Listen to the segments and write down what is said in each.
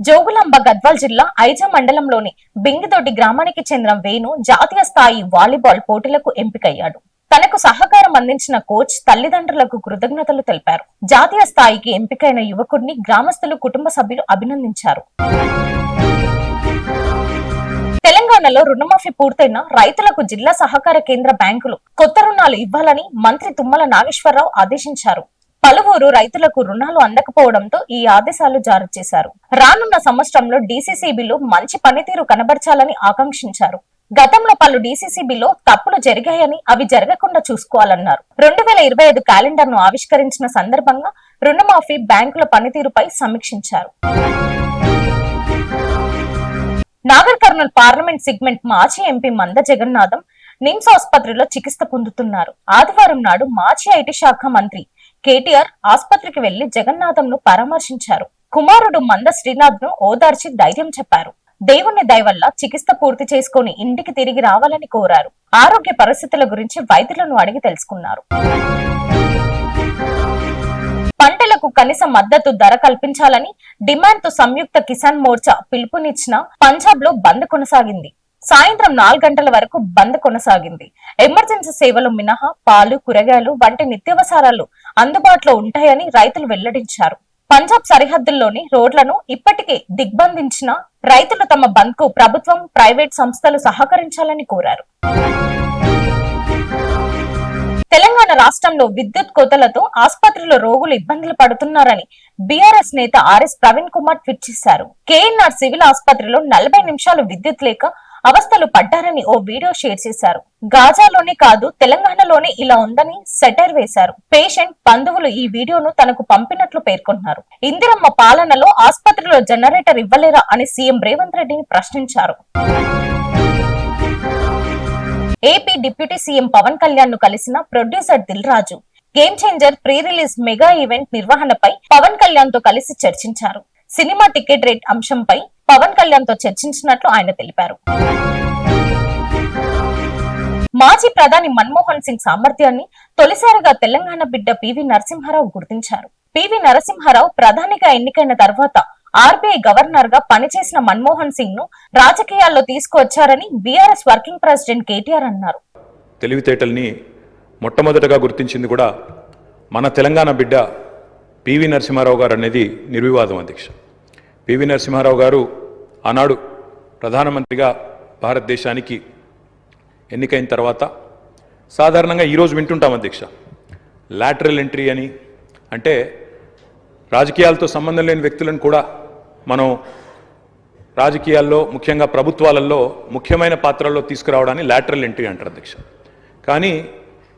Jogulamba Gadwal జిల్లా ఐజా మండలంలోని బింగిదొడ్డి గ్రామానికి చెందిన వేణు జాతీయ స్థాయి వాలీబాల్ పోటీలకు ఎంపికయ్యాడు. తనకు సహకారం అందించిన కోచ్ తల్లిదండ్రులకు కృతజ్ఞతలు తెలిపారు. జాతీయ స్థాయికి ఎంపికైన యువకుడిని గ్రామస్తులు కుటుంబ సభ్యులు అభినందించారు. తెలంగాణలో రుణమాఫీ పూర్తయిన రైతులకు జిల్లా సహకార కేంద్ర బ్యాంకులు కొత్త రుణాలు ఇవ్వాలని మంత్రి తుమ్మల నాగేశ్వరరావు ఆదేశించారు. పలువురు రైతులకు రుణాలు అందకపోవడంతో ఈ ఆదేశాలు జారీ చేశారు. రానున్న సంవత్సరంలో డీసీసీబీలో మంచి పనితీరు కనబరచాలని ఆకాంక్షించారు. గతంలో పలు డీసీసీబీలో తప్పులు జరిగాయని అవి జరగకుండా చూసుకోవాలన్నారు. రెండు వేల ఇరవై ఐదు క్యాలెండర్ను ఆవిష్కరించిన సందర్భంగా రుణమాఫీ బ్యాంకుల పనితీరుపై సమీక్షించారు. నాగర్ కర్నూల్ పార్లమెంట్ సిగ్మెంట్ మాజీ ఎంపీ మంద జగన్నాథం నిమ్స్ ఆసుపత్రిలో చికిత్స పొందుతున్నారు. ఆదివారం నాడు మాజీ ఐటీ శాఖ మంత్రి కేటీఆర్ ఆసుపత్రికి వెళ్ళి జగన్నాథం ను పరామర్శించారు. కుమారుడు మంద శ్రీనాథ్ను ఓదార్చి ధైర్యం చెప్పారు. దేవుని దయవల్ల చికిత్స పూర్తి చేసుకుని ఇంటికి తిరిగి రావాలని కోరారు. ఆరోగ్య పరిస్థితుల గురించి వైద్యులను అడిగి తెలుసుకున్నారు. పంటలకు కనీస మద్దతు ధర కల్పించాలని డిమాండ్తో సంయుక్త కిసాన్ మోర్చా పిలుపునిచ్చిన పంజాబ్లో బంద్ కొనసాగింది. సాయంత్రం నాలుగు గంటల వరకు బంద్ కొనసాగింది. ఎమర్జెన్సీ సేవలు మినహా పాలు కూరగాయలు వంటి నిత్యావసరాలు అందుబాటులో ఉంటాయని రైతులు వెల్లడించారు. పంజాబ్ సరిహద్దుల్లోని రోడ్లను ఇప్పటికే దిగ్బంధించిన రైతులు తమ బంద్కు ప్రభుత్వం ప్రైవేట్ సంస్థలు సహకరించాలని కోరారు. తెలంగాణ రాష్ట్రంలో విద్యుత్ కోతలతో ఆసుపత్రిలో రోగులు ఇబ్బందులు పడుతున్నారని బీఆర్ఎస్ నేత ఆర్ఎస్ ప్రవీణ్ కుమార్ ట్వీట్ చేశారు. కేఎన్ఆర్ సివిల్ ఆసుపత్రిలో నలభై నిమిషాలు విద్యుత్ లేక అవస్థలు పడ్డారని ఓ వీడియో షేర్ చేశారు. గాజాలోనే కాదు తెలంగాణలోనే ఇలా ఉందని సెటర్ వేశారు. పేషెంట్ బంధువులు ఈ వీడియోను తనకు పంపినట్లు పేర్కొన్నారు. ఇందిరమ్మ పాలనలో ఆసుపత్రిలో జనరేటర్ ఇవ్వలేరా అని సీఎం రేవంత్ రెడ్డిని ప్రశ్నించారు. ఏపీ డిప్యూటీ సీఎం పవన్ కళ్యాణ్ను కలిసిన producer Dil Raju game changer pre release mega event నిర్వహణపై పవన్ కళ్యాణ్తో కలిసి చర్చించారు. సినిమా టికెట్ రేట్ అంశంపై పవన్ కళ్యాణ్తో చర్చించినట్లు ఆయన తెలిపారు. మాజీ ప్రధాని మన్మోహన్ సింగ్ సామర్థ్యాన్ని తొలిసారిగా తెలంగాణ బిడ్డ పివి నరసింహారావు గుర్తించారు. పివి నరసింహారావు ప్రధానిగా ఎన్నికైన తర్వాత ఆర్బీఐ గవర్నర్గా పనిచేసిన మన్మోహన్ సింగ్ను రాజకీయాల్లో తీసుకువచ్చారని బీఆర్ఎస్ వర్కింగ్ ప్రెసిడెంట్ కేటీఆర్ అన్నారు. తెలివితేటల్ని మొట్టమొదటగా గుర్తించింది కూడా మన తెలంగాణ బిడ్డ పివి నరసింహారావు గారు అనేది నిర్వివాదం అధ్యక్ష. పివి నరసింహారావు గారు ఆనాడు ప్రధానమంత్రిగా భారతదేశానికి ఎన్నికైన తర్వాత సాధారణంగా ఈరోజు వింటుంటాం అధ్యక్ష. లాటరల్ ఎంట్రీ అని. అంటే రాజకీయాలతో సంబంధం లేని వ్యక్తులను కూడా మనం రాజకీయాల్లో ముఖ్యంగా ప్రభుత్వాలలో ముఖ్యమైన పాత్రల్లో తీసుకురావడాన్ని లాటరల్ ఎంట్రీ అంటారు అధ్యక్ష. కానీ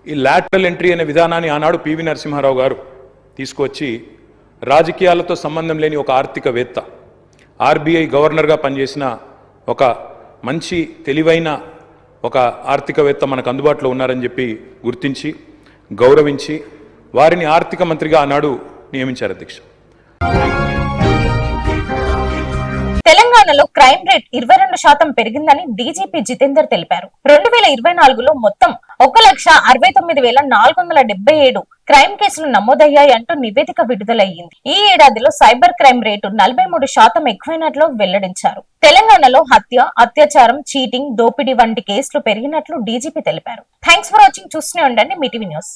ఈ లాటరల్ ఎంట్రీ అనే విధానాన్ని ఆనాడు పివి నరసింహారావు గారు తీసుకువచ్చి రాజకీయాలతో సంబంధం లేని ఒక ఆర్థికవేత్త ఆర్బీఐ గవర్నర్గా పనిచేసిన ఒక మంచి తెలివైన ఒక ఆర్థికవేత్త మనకు అందుబాటులో ఉన్నారని చెప్పి గుర్తించి గౌరవించి వారిని ఆర్థిక మంత్రిగా ఆనాడు నియమించారు అధ్యక్ష తెలంగాణలో క్రైమ్ రేట్ ఇరవై రెండు శాతం పెరిగిందని డీజీపీ జితేందర్ తెలిపారు. రెండు వేల ఇరవై నాలుగులో మొత్తం ఒక లక్ష అరవై తొమ్మిది వేల నాలుగు వందల డెబ్బై ఏడు క్రైమ్ కేసులు నమోదయ్యాయంటూ నివేదిక విడుదలయ్యింది. ఈ ఏడాదిలో సైబర్ క్రైమ్ రేటు నలభై మూడు శాతం ఎక్కువైనట్లు వెల్లడించారు. తెలంగాణలో హత్య అత్యాచారం చీటింగ్ దోపిడీ వంటి కేసులు పెరిగినట్లు డీజీపీ తెలిపారు. Thanks for watching. చూస్తూనే ఉండండి మీ టీవీ న్యూస్.